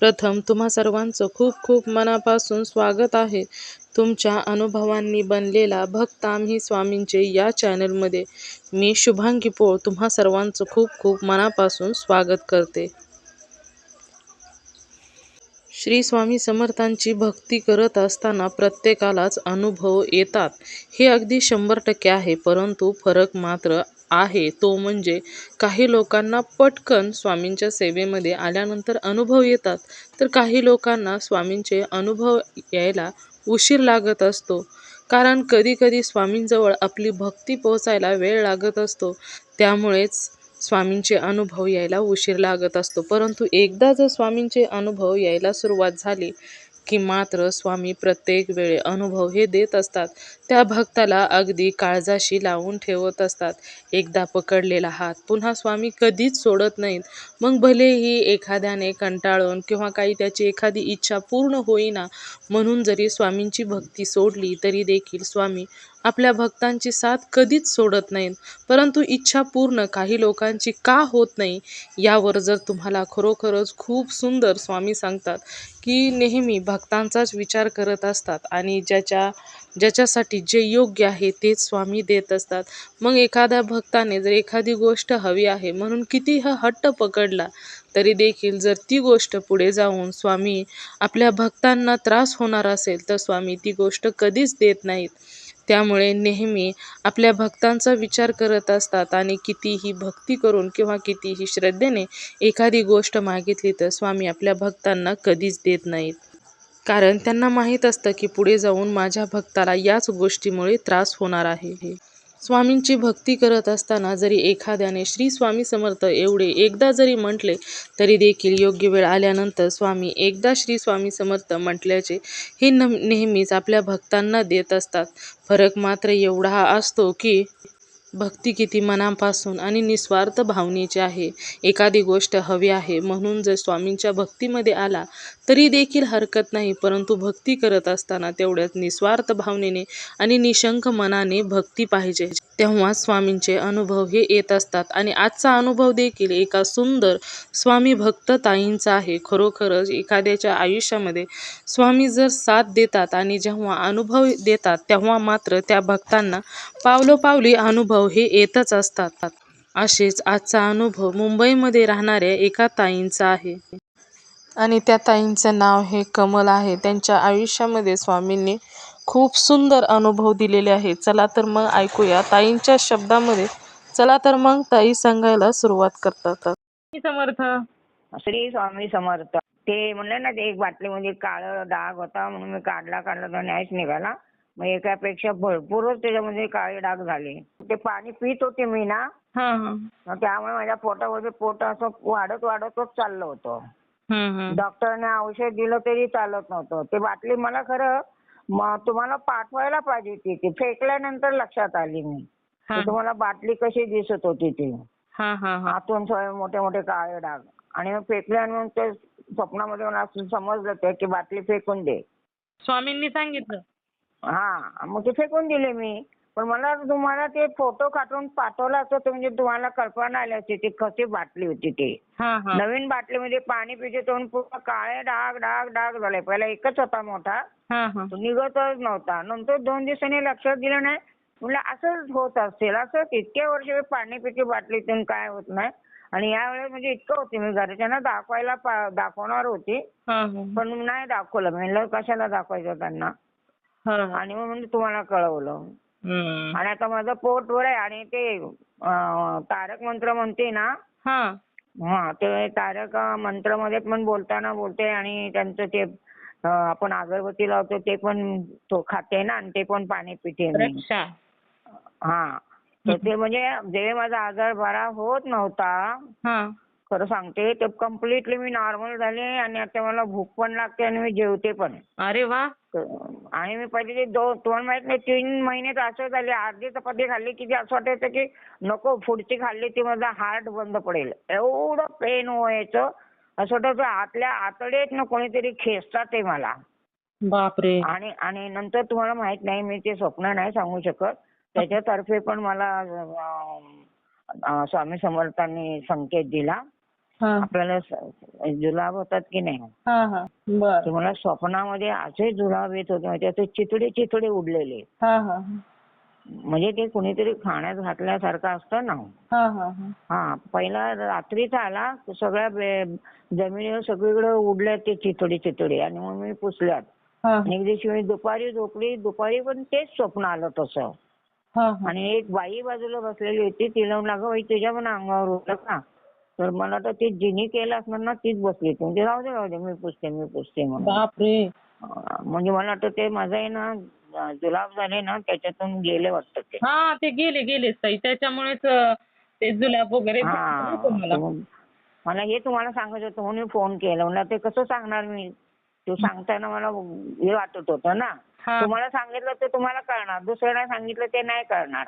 प्रथम तुम्हा सर्वांचं खूप खूप मनापासून स्वागत आहे. तुमच्या अनुभवांनी बनलेला भक्त आम्ही स्वामींचे या चॅनलमध्ये. मी शुभांगी पोळ तुम्हा सर्वांचं खूप खूप मनापासून स्वागत करते. श्री स्वामी समर्थांची भक्ती करत असताना प्रत्येकालाच अनुभव येतात. हे अगदी शंभर टक्के आहे परंतु फरक मात्र आहे तो म्हणजे काही लोकांना पटकन स्वामींच्या सेवेमध्ये आल्यानंतर अनुभव येतात. तर काही लोकांना स्वामींचे अनुभव यायला उशीर लागत असतो. कारण कधीकधी स्वामींजवळ आपली भक्ती पोहोचायला वेळ लागत असतो. त्यामुळेच स्वामींचे अनुभव यायला उशीर लागत असतो. परंतु एकदा जर स्वामींचे अनुभव यायला सुरुवात झाली की मात्र स्वामी प्रत्येक वेळे अनुभव हे देत असतात. त्या भक्ताला अगदी काळजाशी लावून ठेवत असतात. एकदा पकडलेला हात पुन्हा स्वामी कधीच सोडत नाहीत. मग भलेही एखाद्याने कंटाळून किंवा काही त्याची एखादी इच्छा पूर्ण होईना म्हणून जरी स्वामींची भक्ती सोडली तरी देखील स्वामी आपल्या भक्तांची साथ कधीच सोडत नाहीत. परंतु इच्छा पूर्ण काही लोकांची का होत नाही यावर जर तुम्हाला खरोखरच खूप सुंदर स्वामी सांगतात की नेहमी भक्तांचाच विचार करत असतात आणि ज्याच्या ज्याच्यासाठी जे योग्य आहे तेच स्वामी देत असतात. मग एखाद्या भक्ताने जर एखादी गोष्ट हवी आहे म्हणून किती हा हट्ट पकडला तरी देखील जर ती गोष्ट पुढे जाऊन स्वामी आपल्या भक्तांना त्रास होणार असेल तर स्वामी ती गोष्ट कधीच देत नाहीत. त्यामुळे नेहमी आपल्या भक्तांचा विचार करत असतात आणि कितीही भक्ती करून किंवा कितीही श्रद्धेने एखादी गोष्ट मागितली तर स्वामी आपल्या भक्तांना कधीच देत नाहीत. कारण त्यांना माहीत असतं की पुढे जाऊन माझ्या भक्ताला याच गोष्टीमुळे त्रास होणार आहे स्वामींची भक्ती करत असताना जरी एखाद्याने श्री स्वामी समर्थ एवढे एकदा जरी म्हटले तरी देखील योग्य वेळ आल्यानंतर स्वामी एकदा श्री स्वामी समर्थ म्हटल्याचे हे न नेहमीच आपल्या भक्तांना देत असतात. फरक मात्र एवढा असतो की भक्ती किती मनापासून आणि निस्वार्थ भावनेची आहे. एखादी गोष्ट हवी आहे म्हणून जर स्वामींच्या भक्तीमध्ये आला तरी देखील हरकत नाही परंतु भक्ती करत असताना तेवढ्याच निस्वार्थ भावनेने आणि निशंक मनाने भक्ती पाहिजे. तेव्हा स्वामींचे अनुभव हे येत असतात आणि आजचा अनुभव देखील एका सुंदर स्वामी भक्त ताईंचा आहे. खरोखरच एखाद्याच्या आयुष्यामध्ये स्वामी जर साथ देतात आणि जेव्हा अनुभव देतात तेव्हा मात्र त्या भक्तांना पावलोपावली अनुभव हे येतच असतात. असेच आजचा अनुभव मुंबईमध्ये राहणाऱ्या एका ताईंचा आहे. आणि त्या ताईंचं नाव हे कमल आहे. त्यांच्या आयुष्यामध्ये स्वामींनी खूप सुंदर अनुभव दिलेले आहेत. चला तर मग ऐकूया ताईंच्या शब्दामध्ये. चला तर मग ताई सांगायला सुरुवात करतात. समर्थ. श्री स्वामी समर्थ. ते म्हणलं ना ते एक बाटलीमध्ये काळं डाग होता म्हणून मी काढला काढला तर न्यायच निघाला. मग एकापेक्षा भरपूरच त्याच्यामध्ये काळे डाग झाले. ते पाणी पित होते मी ना मग त्यामुळे माझ्या पोटामध्ये पोट असं वाढत वाढतच चाललं होतं. डॉक्टरने औषध दिलं तरी चालत नव्हतं. ते बाटली मला खरं तुम्हाला पाठवायला पाहिजे होती ती. फेकल्यानंतर लक्षात आली मी. की तुम्हाला बाटली कशी दिसत होती ती. हा हा हा. आतून मोठे मोठे काळे डाग. आणि मग फेकल्यानंतर स्वप्नामध्ये मला असं समजलं ते की बाटली फेकून दे. स्वामींनी सांगितलं. हा मग ते फेकून दिले मी. पण मला तुम्हाला ते फोटो काढून पाठवला असतं तर म्हणजे तुम्हाला कल्पना आली असती ती कशी बाटली होती ती. हा हा. नवीन बाटलीमध्ये पाणी पिते तो पूर्ण काळे डाग डाग डाग झाले. पहिला एकच होता मोठा. हा हा. तो निघतच नव्हता. नंतर दोन दिवसांनी लक्षात दिलं नाही. म्हणलं असंच होत असेल असं इतक्या वर्ष मी पाणी पिते बाटलीतून काय होत नाही. आणि यावेळेस म्हणजे इतकं होते मी घरच्यांना दाखवायला पा- दाखवणार होती. हा हा पण नाही दाखवलं. म्हणलं कशाला दाखवायचं त्यांना? हा आणि मग म्हणजे तुम्हाला कळवलं. हम्म. आणि आता माझं पोट वर आहे आणि ते अं, तारक मंत्र म्हणते ना हा. हा ते तारक मंत्रमध्ये पण बोलताना बोलते आणि त्यांचं ते अं, आपण अगरबत्ती लावतो ते पण तो खाते ना आणि ते पण पाणी पिते मी. रक्षा हा. तर ते म्हणजे जे माझा आजार बरा होत नव्हता हा. खरं सांगते ते कम्प्लिटली मी नॉर्मल झाले आणि आता मला भूक पण लागते आणि मी जेवते पण. अरे वा. आणि मी पहिले ते दोन तुम्हाला माहीत नाही तीन महिने तर असं झाले अर्धी चपाती खाल्ली की ते असं वाटायचं की नको पुढची खाल्ली ती माझा हार्ट बंद पडेल. एवढं पेन व्हायचं. असं वाटायचं आतल्या आतडेत ना कोणीतरी खेचतात ते मला. बापरे. आणि आणि नंतर तुम्हाला माहीत नाही मी ते स्वप्न नाही सांगू शकत. त्याच्यातर्फे पण मला अं, अं, स्वामी समर्थांनी संकेत दिला. आपल्याला जुलाब होतात की नाही? हा हा. मला स्वप्नामध्ये असे जुलाब येत होते म्हणजे असे चितडे चितडे उडलेले. हा हा म्हणजे ते कुणीतरी खाण्यात घातल्यासारखं असतं ना? हा हा हा. हा पहिला रात्रीचा आला सगळ्या जमिनीवर सगळीकडे उडले ते चितडे चितडे. आणि मग मी पुसल्यात. आणि एक दिवशी मी दुपारी झोपली दुपारी पण तेच स्वप्न आलं तसं. आणि एक बाई बाजूला बसलेली होती तिला बाई तुझ्या पण अंगावर उठलं का? तर मला तर ती जिनी केलं असणार ना तीच बसली होती. म्हणजे राहू दे राहू दे मी पुसते मी पुसते म्हणून. बापरे. म्हणजे मला वाटतं ते माझं आहे ना जुलाब झाले ना त्याच्यातून गेले वाटतं ते. हा ते गेले गेलेच ताई त्याच्यामुळेच अं, ते जुलाब वगैरे हा. मग मला. हे तुम्हाला सांगायचं होतं म्हणून फोन केला. म्हणलं ते कसं सांगणार मी? ते सांगताना मला हे वाटत होतं ना. हा. तुम्हाला सांगितलं ते तुम्हाला कळणार. दुसऱ्याला सांगितलं ते नाही कळणार.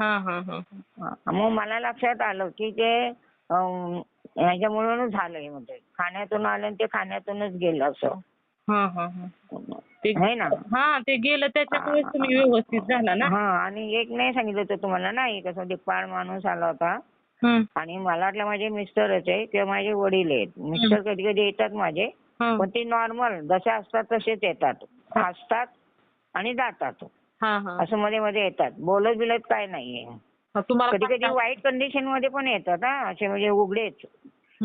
हा हा हा. हा, मग मला लक्षात आलं की ते अं, ह्याच्यामुळूनच झालंय म्हणजे खाण्यातून आलं आणि ते खाण्यातूनच गेलं असं. हा हा हा. ना? हा ते गेलं त्याच्यामुळेच तुम्ही व्यवस्थित झाला ना? हा आणि एक नाही सांगितलं होतं तुम्हाला ना एक असं दिपाळ माणूस आला होता. आणि मला वाटलं माझे मिस्टरच आहे किंवा माझे वडील आहेत. मिस्टर कधी कधी येतात माझे पण ते नॉर्मल जसे असतात तसेच येतात. हसतात आणि जातात. असं मध्ये मध्ये येतात. बोलत बिलत काय नाहीये. कधी कधी वाईट कंडिशनमध्ये पण येतात असे म्हणजे उघडेच.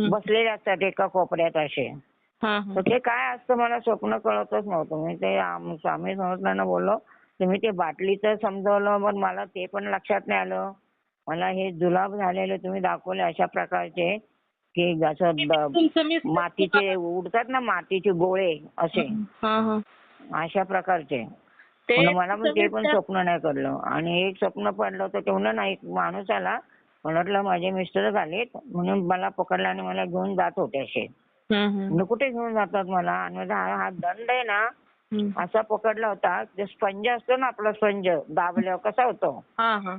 बसलेले असतात एका कोपऱ्यात असे. तर ते काय असतं मला स्वप्न कळतच नव्हतं. मी ते आम- स्वामी समर्थांना बोललो तुम्ही ते बाटलीचं समजवलं पण मला ते पण लक्षात नाही आलं. मला हे जुलाब झालेले तुम्ही दाखवले अशा प्रकारचे की जसं मातीचे उडतात ना मातीचे गोळे असे. अशा प्रकारचे. मला पण ते पण स्वप्न नाही कळलं. आणि एक स्वप्न पडलं होतं तेवढं ना एक माणूस आला मला वाटलं माझे मिस्टरच आलेत म्हणून मला पकडला आणि मला घेऊन जात होते असे. म्हणलं कुठे घेऊन जातात मला? आणि माझा हा दंड आहे ना. असा पकडला होता जे स्पंज असतो ना आपला स्पंज दाबल्यावर कसा होतो? हा हा.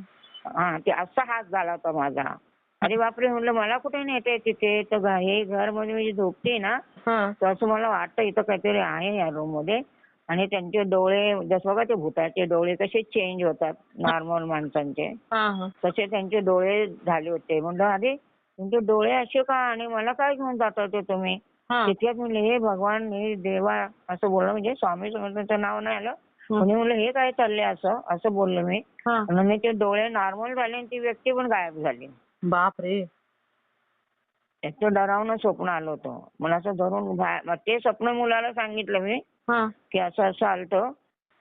हा ते असा हात झाला होता माझा. अरे बापरे म्हणलं मला कुठे नेते तिथे? तर हे घरमध्ये मी झोपते ना तर असं मला वाटतं इथं काहीतरी आहे या रूममध्ये. आणि त्यांचे डोळे जसं बघा ते भूताचे डोळे कसे चेंज होतात नॉर्मल माणसांचे. तसे त्यांचे डोळे झाले होते. म्हणलं अरे तुमचे डोळे असे का? आणि मला काय घेऊन जाता ते तुम्ही? तितक्यात म्हणले हे भगवान हे देवा असं बोललं. म्हणजे स्वामी समर्थांचं नाव नाही आलं. म्हणजे म्हणलं हे काय चाललंय असं? असं बोललो मी. आणि ते डोळे नॉर्मल झाले आणि ती व्यक्ती पण गायब झाली. बापरे. त्याचं डरावणं स्वप्न आलं होतं. मला असं धरून ते स्वप्न मुलाला सांगितलं मी. की असं असं आलतं.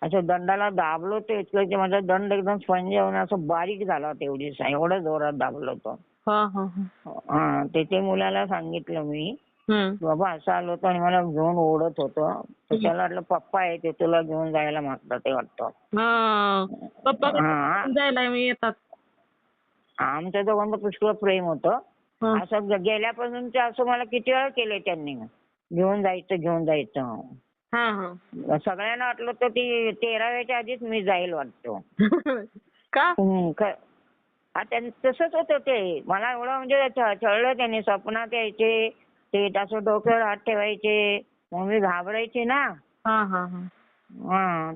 असं दंडाला दाबलो ते इतकं की माझा दंड एकदम स्पंज होऊन असं बारीक झाला होता एवढी एवढं जोरात दाबलं होतं हा हा हा. हा ते ते मुलाला सांगितलं मी बाबा असं आलं होतं आणि मला घेऊन ओढत होतं. तर त्याला वाटलं पप्पा आहे ते तुला घेऊन जायला मागतात ते वाटतं. हा. पप्पा. जायला मी येतात. आमच्या दोघांचं पुष्कळ प्रेम होतं. असं गेल्यापासून ते असं मला किती वेळा केले त्यांनी. घेऊन जायचं घेऊन जायचं. सगळ्यांना वाटलं तर ती तेराव्याच्या आधीच मी जाईल वाटतो. का? तसंच होतं ते. मला एवढं म्हणजे छळलं त्यांनी स्वप्नात यायचे ते असं डोक्यावर हात ठेवायचे. मग मी घाबरायचे ना. हा हा हा. हा.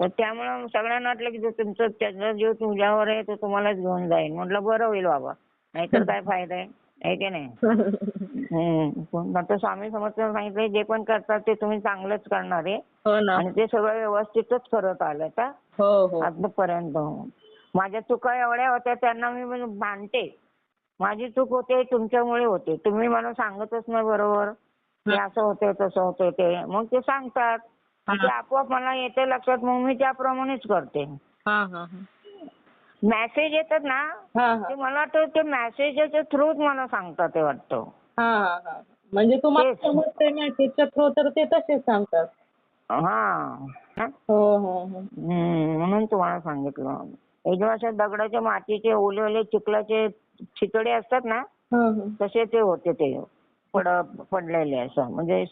तर त्यामुळं सगळ्यांना वाटलं की जो तुमचं त्याचा जीव तुझ्यावर आहे तो तुम्हालाच घेऊन जाईल म्हटलं बरं होईल बाबा. नाहीतर काय फायदा आहे. आहे की नाही? आता स्वामी समर्थ सांगितलं जे पण करतात ते तुम्ही चांगलंच करणार आहे. हो ना. आणि ते सगळं व्यवस्थितच करत आलं का हो हो. आजपर्यंत. माझ्या चुका एवढ्या होत्या त्यांना मी म्हणजे मानते माझी चूक होते तुमच्यामुळे होते. तुम्ही मला सांगतच नाही बरोबर. की असं होते तसं होते ते. मग ते सांगतात. ते आपोआप मला येते लक्षात मग मी त्याप्रमाणेच करते. हा हा हा. मेसेज येतात ना हा ते मला वाटतं ते मेसेजच्या थ्रूच मला सांगतात ते वाटतं. हा हा हा. म्हणजे तुम्हाला तेच. समजतंय मेसेजच्या थ्रू तर ते तसेच सांगतात. हा. हा? हो हो. हो हम्म, म्हणून तुम्हाला सांगितलं. एकदम अशा दगडाच्या मातीचे ओले ओले चिखलाचे चितडे असतात ना हं, हं. तसे ते होते ते. पड पडलेले असं. म्हणजे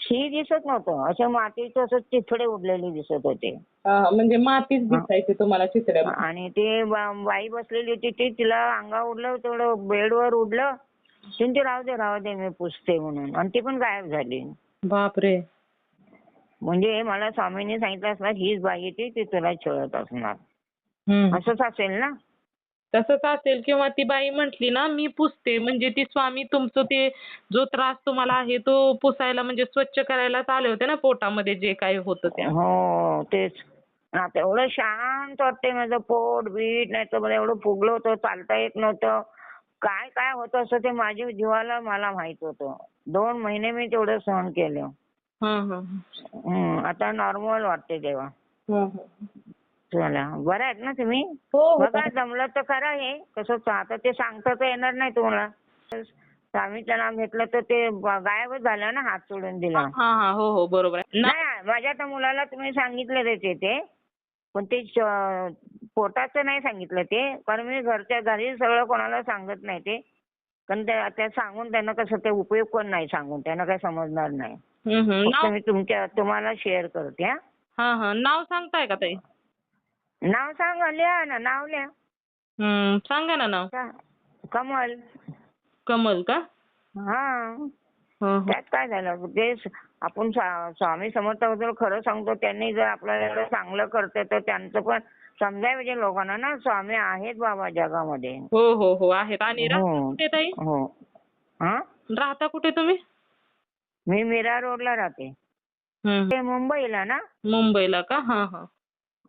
शी दिसत नव्हतं. अशा मातीचं असं चिथडे उडलेले दिसत होते. हा, म्हणजे मातीच दिसायची तुम्हाला चित्र आणि ते बा- बाई बसलेली होती ती तिला अंगा उडलं तेवढं बेडवर उडलं. तिने ते राहू दे राहू दे मी पुसते म्हणून. आणि ती पण गायब झाली. बापरे. म्हणजे मला स्वामींनी सांगितलं असणार हीच बाई आहे ती तुला छळत असणार. हम्म. असंच असेल ना? तसंच असेल. किंवा ती बाई म्हंटली ना मी पुसते. म्हणजे ती स्वामी तुमचं ते जो त्रास तुम्हाला आहे तो पुसायला म्हणजे स्वच्छ करायलाच आले होते ना पोटामध्ये जे काही होतं ते. हो तेच. आता एवढं शांत वाटते माझं पोट बीट नाही तर मला एवढं फुगलं होतं चालता येत नव्हतं. काय काय होतं असं ते माझ्या जीवाला मला माहीत होतं. दोन महिने मी तेवढं सहन केलं. हं, हं. हम्म, आता नॉर्मल वाटते तेव्हा. हं, हं. चला बरं आहेत ना तुम्ही? हो हो बघा जमलं तर करा हे. कसं आता ते सांगता तर येणार नाही तुम्हाला. स्वामीचं नाव घेतलं तर ते गायबच झालं ना हात सोडून दिला. हा हा हो हो बरोबर नाही माझ्या तर मुलाला तुम्ही सांगितलं त्याचे ते. पण ते पोटाचं नाही सांगितलं ते कारण मी घरच्या घरी सगळं कोणाला सांगत नाही ते. कारण त्या सांगून त्यांना कसं ते उपयोग पण नाही सांगून त्यांना काही समजणार नाही. फक्त मी तुमच्या तुम्हाला शेअर करते हा. हा हा. नाव सांगताय का ताई? नाव सांगा लिहा ना नाव लिहा. सांगा ना नाव. सा- कमल. कमल का? हा. हं, हं. त्यात काय झालं ते स- आपण स्वा- स्वामी समर्थाबद्दल खरं सांगतो त्यांनी जर आपल्याला एवढं चांगलं करते तर त्यांचं पण समजाय पाहिजे लोकांना ना स्वामी आहेत बाबा जगामध्ये. हो हो हो आहेत. आणि राहता हो कुठे ताई? हो. हा? राहता कुठे तुम्ही? मी मीरा रोडला राहते. हं, ते मुंबईला ना? मुंबईला का? हा हा.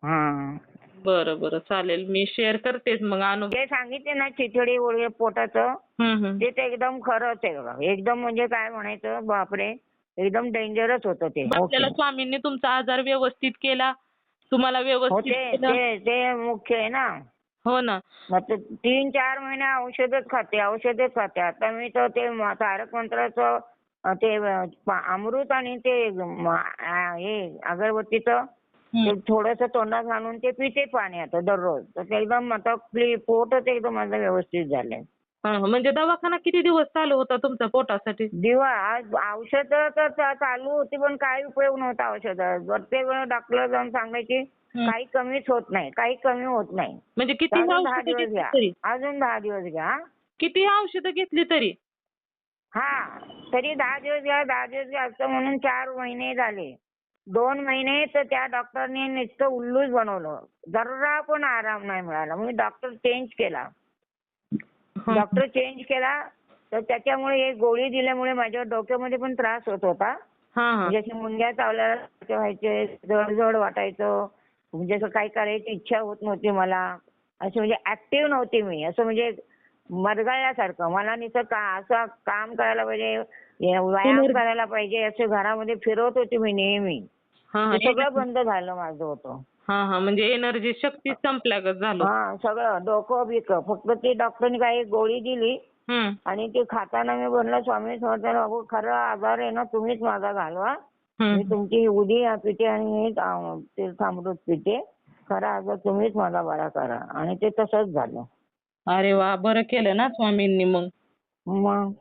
हा. बरं बरं. चालेल. मी शेअर करतेच मग अनुभव जे सांगितले ना चिथडी वगैरे पोटाचं. ते ते एकदम खरंच आहे बघा. एकदम म्हणजे काय म्हणायचं? बापरे. एकदम डेंजरच होतं ते. आपल्याला स्वामींनी तुमचा आजार व्यवस्थित केला. तुम्हाला हो व्यवस्थित ते केलं. ते मुख्य आहे ना. हो ना. मग तीन चार महिने औषधच खाते औषधच खाते. आता मी तर ते तारक मंत्राचं ते अमृत आणि ते हे अगरबत्तीचं ते हं. थोडंसं तोंडात घालून ते पिते पाणी आता दररोज. तर ते एकदम आता पोटच एकदम माझं व्यवस्थित झालंय. हा, म्हणजे दवाखाना किती दिवस चालू होता तुमचा पोटासाठी? दिवा आज औषधं तर चा- चालू होती पण काही उपयोग नव्हता औषधं. प्रत्येक वेळेला डॉक्टर जाऊन सांगायची. काही कमीच होत नाही काही कमी होत नाही. म्हणजे किती अजून दहा औषधं दिवस घेतली घ्या. तरी? अजून दहा दिवस घ्या किती औषधं घेतली तरी? हा तरी दहा दिवस घ्या दहा दिवस घ्या असं म्हणून चार महिने झाले. दोन महिने तर त्या डॉक्टरने नुसतं उल्लूच बनवलं. जरा पण आराम नाही मिळाला. मग डॉक्टर चेंज केला. डॉक्टर चेंज केला तर त्याच्यामुळे एक गोळी दिल्यामुळे माझ्या डोक्यामध्ये पण त्रास होत होता. हा हा. म्हणजे असे मुंग्या चावल्यासारखे व्हायचे जड वाटायचं. म्हणजे असं काही करायची इच्छा होत नव्हती मला. असे म्हणजे ऍक्टिव्ह नव्हती मी. असं म्हणजे मरगळल्यासारखं. मला नुसतं का असं काम करायला पाहिजे हे व्यायाम. करायला पाहिजे असे घरामध्ये फिरवत होती मी नेहमी. हा सगळं बंद झालं माझं होतं. हा हा. म्हणजे एनर्जी शक्ती संपल्यागत झालं. हा सगळं. डोकं बिकं. फक्त ती डॉक्टरने काही गोळी दिली. आणि ते खाताना मी म्हणलं स्वामी समर्थांना बाबू खरं आजार आहे ना तुम्हीच माझा घालवा. मी तुमची उदी पिते आणि अं, ते तांबडूत पिते खरा आजार तुम्हीच मला बरा करा. आणि ते तसंच झालं. अरे वा. बरं केलं ना स्वामींनी मग? मग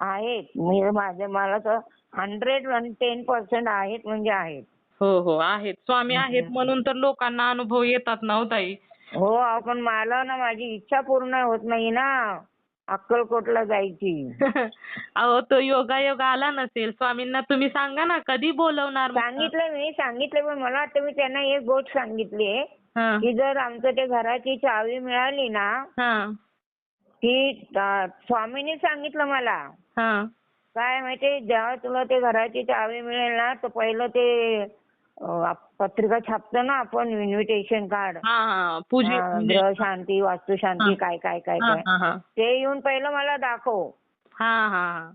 आहेत. मी माझे मला तर हंड्रेड आणि टेन पर्सेंट आहेत म्हणजे आहेत. हो हो आहेत. स्वामी आहेत म्हणून तर लोकांना अनुभव येतात ना हो ताई? हो आपण मला ना माझी इच्छा पूर्ण होत नाही ना. अक्कलकोटला जायची. अहो तो योगा योगा आला नसेल. स्वामींना तुम्ही सांगा ना कधी बोलवणार? सांगितलं मी सांगितलं पण मला वाटतं मी त्यांना एक गोष्ट सांगितली हा. की जर आमचं ते घराची चावी मिळाली ना हा. की अं, स्वामींनी सांगितलं मला. हा. काय माहितीये जेव्हा तुला ते घराची चावी मिळेल ना तर पहिलं ते पत्रिका छापतो ना आपण इन्व्हिटेशन कार्ड हा हा पूजे म्हणजे- ग्रह शांती वास्तू शांती हा. काय काय काय काय. ते येऊन पहिलं मला दाखव. हा हा हा.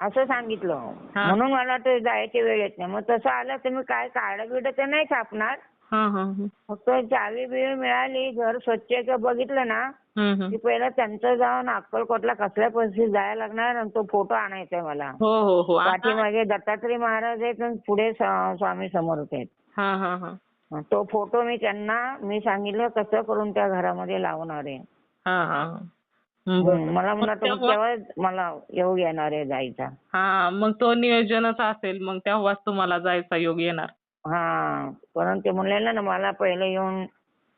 असं सांगितलं. म्हणून मला ते जायची वेळ येत नाही. मग तसं आलं तर मी काय कार्ड बिड तर नाही छापणार. फक्त चावी बिवी मिळाली घर स्वच्छ आहे का बघितलं ना. की पहिलं त्यांचं जाऊन अक्कलकोटला कसल्या परिस्थितीत जायला लागणार आणि तो फोटो आणायचा आहे मला. हो हो हो. आता- पाठीमागे दत्तात्रय महाराज आहेत आणि पुढे स्वामी समर्थ आहेत हा हा हा. तो फोटो मी त्यांना मी सांगितलं कसं करून त्या घरामध्ये लावणार आहे. हा हा. मला तेव्हा- तेव्हाच मला योग येणार आहे जायचा. हा मग तो नियोजनच असेल मग तेव्हाच तुम्हाला जायचा योग येणार. हा पण ते म्हणलेलं ना मला पहिले येऊन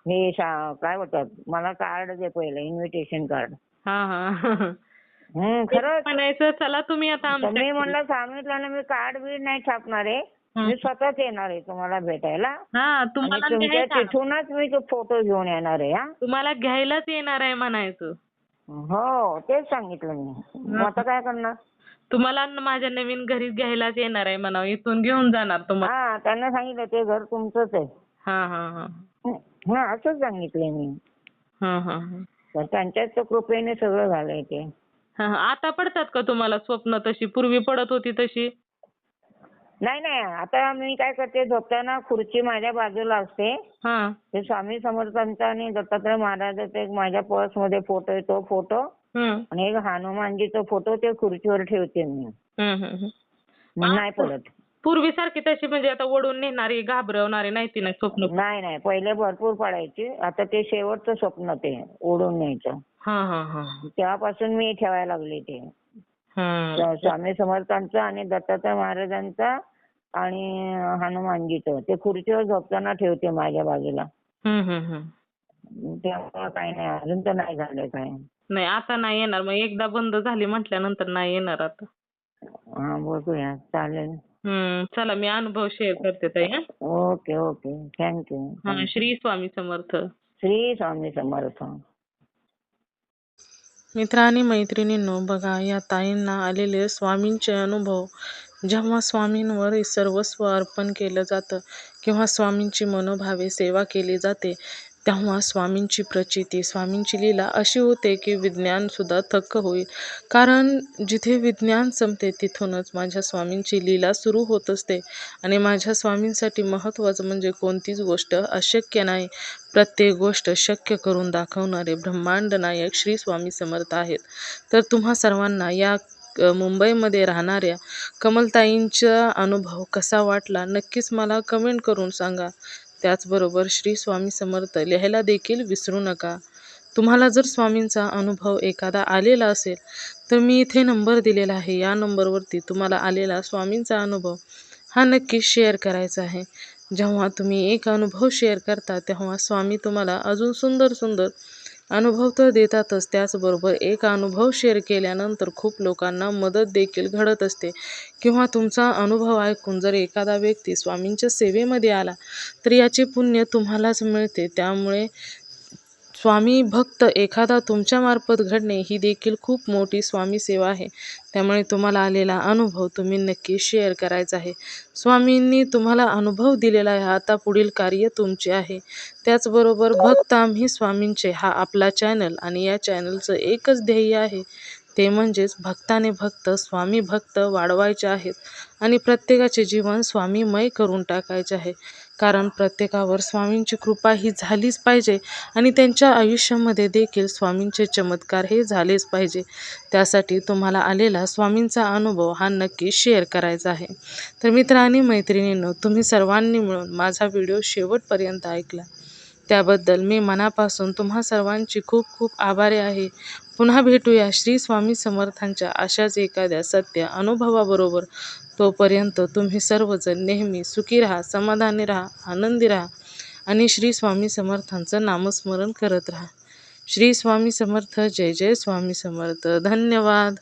हे शा- काय होतात मला कार्ड दे पहिले इन्व्हिटेशन कार्ड हा हा. हं खरंच. म्हणायचं चला तुम्ही आता तर मी म्हणलं सांगितलं मी कार्ड बीड नाही छापणार आहे. हं. मी स्वतःच येणार आहे तुम्हाला भेटायला. हा आणि तुम्हाला तुमच्या तिथूनच मी तो फोटो घेऊन येणार आहे हा. तुम्हाला घ्यायलाच येणार आहे म्हणायचं. हो तेच सांगितलं मी. मग आता काय करणार? तुम्हाला न- माझ्या नवीन घरी घ्यायलाच येणार आहे म्हणावं. इथून घेऊन जाणार तुम्हाला हा त्यांना सांगितलं ते घर तुमचंच आहे. हा हा हा. हा असंच सांगितलंय मी. हा हा हा. तर त्यांच्याच कृपेने सगळं झालंय ते. हा, हा. आता पडतात का तुम्हाला स्वप्न तशी? पूर्वी पडत होती तशी? नाही नाही. आता मी काय करते झोपताना खुर्ची माझ्या बाजूला असते. हा. ते स्वामी समर्थांचा आणि दत्तात्रय महाराजाचा एक माझ्या पर्समध्ये फोटो आहे तो फोटो आणि एक हनुमानजीचा फोटो ते खुर्चीवर ठेवते मी. नाही पडत. पूर्वीसारखी तशी म्हणजे आता ओढून नेणारी घाबरवणारी नाही ती नाही स्वप्न. नाही नाही. पहिले भरपूर पडायची. आता ते शेवटचं स्वप्न ते ओढून न्यायचं. हा हा हा. तेव्हापासून मी ठेवायला लागले ते. स्वामी समर्थांचं आणि दत्तात्रय महाराजांचा आणि हनुमानजीचं. ते खुर्चीवर झोपताना ठेवते माझ्या बाजूला. तेव्हा काही नाही. अजून तर नाही झालं काय नाही आता नाही येणार. मग एकदा बंद झाली म्हटल्यानंतर नाही येणार आता. हा बघूया. चालेल. हम्म चला मी अनुभव शेअर करते ताई हा. Okay okay. थँक्यू हा श्री स्वामी समर्थ. श्री स्वामी समर्थ. मित्र आणि मैत्रिणींनो बघा या ताईंना आलेले स्वामींचे अनुभव. जेव्हा स्वामींवर सर्वस्व अर्पण केलं जातं किंवा स्वामींची मनोभावे सेवा केली जाते तेव्हा स्वामींची प्रचिती स्वामींची लीला अशी होते की विज्ञानसुद्धा थक्क होईल. कारण जिथे विज्ञान संपते तिथूनच माझ्या स्वामींची लीला सुरू होत असते. आणि माझ्या स्वामींसाठी महत्त्वाचं म्हणजे कोणतीच गोष्ट अशक्य नाही. प्रत्येक गोष्ट शक्य करून दाखवणारे ब्रह्मांड नायक श्री स्वामी समर्थ आहेत. तर तुम्हा सर्वांना या मुंबईमध्ये राहणाऱ्या कमलताईंचा अनुभव कसा वाटला नक्कीच मला कमेंट करून सांगा. त्याचबरोबर श्री स्वामी समर्थ लिहायला देखील विसरू नका. तुम्हाला जर स्वामींचा अनुभव एखादा आलेला असेल तर मी इथे नंबर दिलेला आहे. या नंबरवरती तुम्हाला आलेला स्वामींचा अनुभव हा नक्की शेअर करायचा आहे. जेव्हा तुम्ही एक अनुभव शेअर करता तेव्हा स्वामी तुम्हाला अजून सुंदर सुंदर अनुभव तर देतातच. त्याचबरोबर एक अनुभव शेअर केल्यानंतर खूप लोकांना मदत देखील घडत असते. किंवा तुमचा अनुभव ऐकून जर एखादा व्यक्ती स्वामींच्या सेवेमध्ये आला तर याचे पुण्य तुम्हालाच मिळते. त्यामुळे स्वामी भक्त एखादा तुमच्यामार्फत घडणे ही देखील खूप मोठी स्वामी सेवा आहे. त्यामुळे तुम्हाला आलेला अनुभव तुम्ही नक्की शेअर करायचा आहे. स्वामींनी तुम्हाला अनुभव दिलेला आहे आता पुढील कार्य तुमचे आहे. त्याचबरोबर भक्त आम्ही स्वामींचे हा आपला चॅनल आणि या चॅनलचं एकच ध्येय आहे. ते म्हणजेच भक्ताने भक्त स्वामी भक्त वाढवायचे आहेत आणि प्रत्येकाचे जीवन स्वामीमय करून टाकायचे आहे. कारण प्रत्येकावर स्वामींची कृपा ही झालीच पाहिजे आणि त्यांच्या आयुष्यामध्ये देखील स्वामींचे चमत्कार हे झालेच पाहिजे. त्यासाठी तुम्हाला आलेला स्वामींचा अनुभव हा नक्की शेअर करायचा आहे. तर मित्र आणि मैत्रिणींनो तुम्ही सर्वांनी मिळून माझा व्हिडिओ शेवटपर्यंत ऐकला. त्याबद्दल मी मनापासून तुम्हा सर्वांची खूप खूप आभारी आहे. पुन्हा भेटूया श्री स्वामी समर्थांच्या अशाच एखाद्या सत्य अनुभवाबरोबर. तोपर्यंत तुम्ही सर्वजण नेहमी सुखी राहा समाधानी राहा आनंदी राहा आणि श्री स्वामी समर्थांचं नामस्मरण करत राहा. श्री स्वामी समर्थ जय जय स्वामी समर्थ. धन्यवाद.